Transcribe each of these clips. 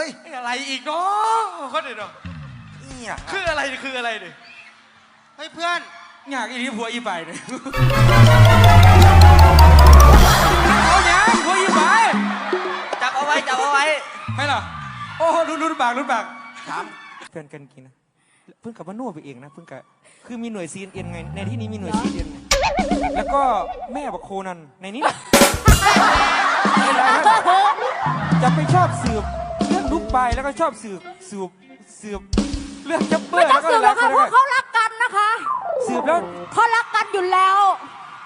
ฮ้ยไอ้อะไรอีกเนาะคนเดียวเนาะนี่อะคืออะไรดิคืออะไรดิเฮ้ยเพื่อน อยากอีนี้ผัวอีใบเลยเอาอย่างผัวอีใบจับเอาไว้จับเอาไว้ไม่หรอโอ้รุ่นรุ่นปากรุ่นปากถามแฟนกันกินนะเพิ่งกลับมาโน่ไปเองนะเพิ่งกะคือมีหน่วย CNN ไงในที่นี้มีหน่วย CNN ไงแล้วก็แม่บักโคนันในนี้แหละไม่ได้นะจะไปชอบสืบ เรื่องลูกปลายแล้วก็ชอบสืบสืบสืบเรื่องจับเบอไม่ร์ต้อแล้งวก็สืบอะหไรรอกค่ะเพราะเขารักกันนะคะสืบแล้ว เขารักกันอยู่แล้ว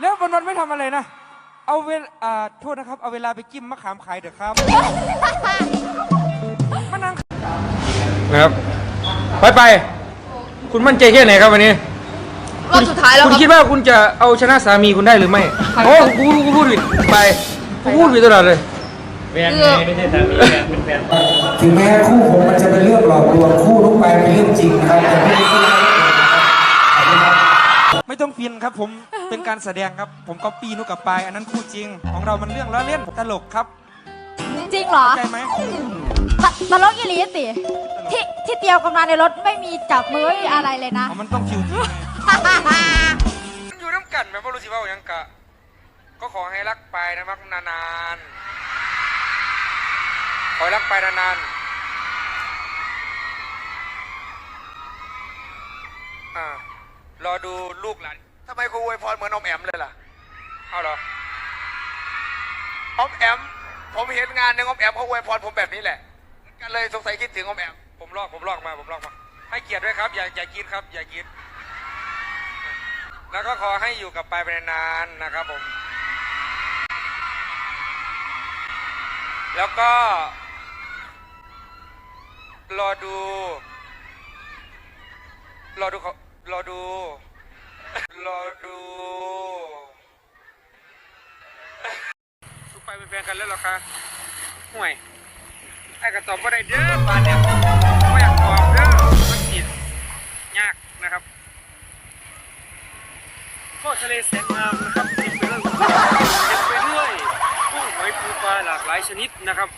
แล้ววันวันๆไม่ทำอะไรนะ เอาเวลอ่าโทษนะครับ เอาเวลาไปจิ้มมะขามขายเถอะครับ มานั่งนะครับไปไปคุณมั่นใจแค่ไหนครับวันนี้รอบสุดท้ายแล้วคุณครับคิดว่าคุณจะเอาชนะสามีคุณได้หรือไม่ โอ้กูกูพูดผิดไปกูพูดผิดตลอดเลย ถึงแม้คู่ผมมันจะเป็นเรื่องหลอกลวงคู่ลูกไปเป็นเรื่องจริงนะครับแต่ไม่ได้ซื้อไม่ต้องฟินครับผมเป็นการแสดงครับ ผมก็ปีนุกกับปาย อันนั้นคู่จริง ของเรามันเรื่องล้อเล่นตลกครับ จริงเหรอเข้าใจไหมตตลกอีหลีสิที่ที่เตรียมกันมาในรถไม่มีจับมือไม่มีอะไรเลยนะอ๋อมันต้องคิวจริงไงอยู่น้ำกันแบบว่ารู้สิว่าอย่างกะก็ขอให้รักไปนะมักนานๆ ขอให้รักไปนานๆอ่ารอดูลูกหลานทำไมครูอวยพรเหมือนอมแอมเลยล่ะ เอาเหรออมแอม ผมเห็นงานหนึ่งอมแอมเขาอวยพรผมแบบนี้แหละกันเลยสงสัยคิดถึงอมแอม ผมลอกผมลอกมาผมลอกมา ให้เกียรติด้วยครับ อย่าอย่ากินครับ อย่ากินแล้วก็ขอให้อยู่กับปายไปนานๆนะครับผม แล้วก็ รอดู รอดูเขารอดู รอดูทุกไปเป็นแฟนกันแล้วเหรอคะห่วยไอ้กระตอบว่าได้เด้อปานเนี่ยไม่อยากตอบเด้อมันผิดยากนะครับก็ทะเลแสนงามนะครับต็มไปด้วยเต็มไปด้วยกุ้งหอยปูปลาหลากหลายชนิดนะครับ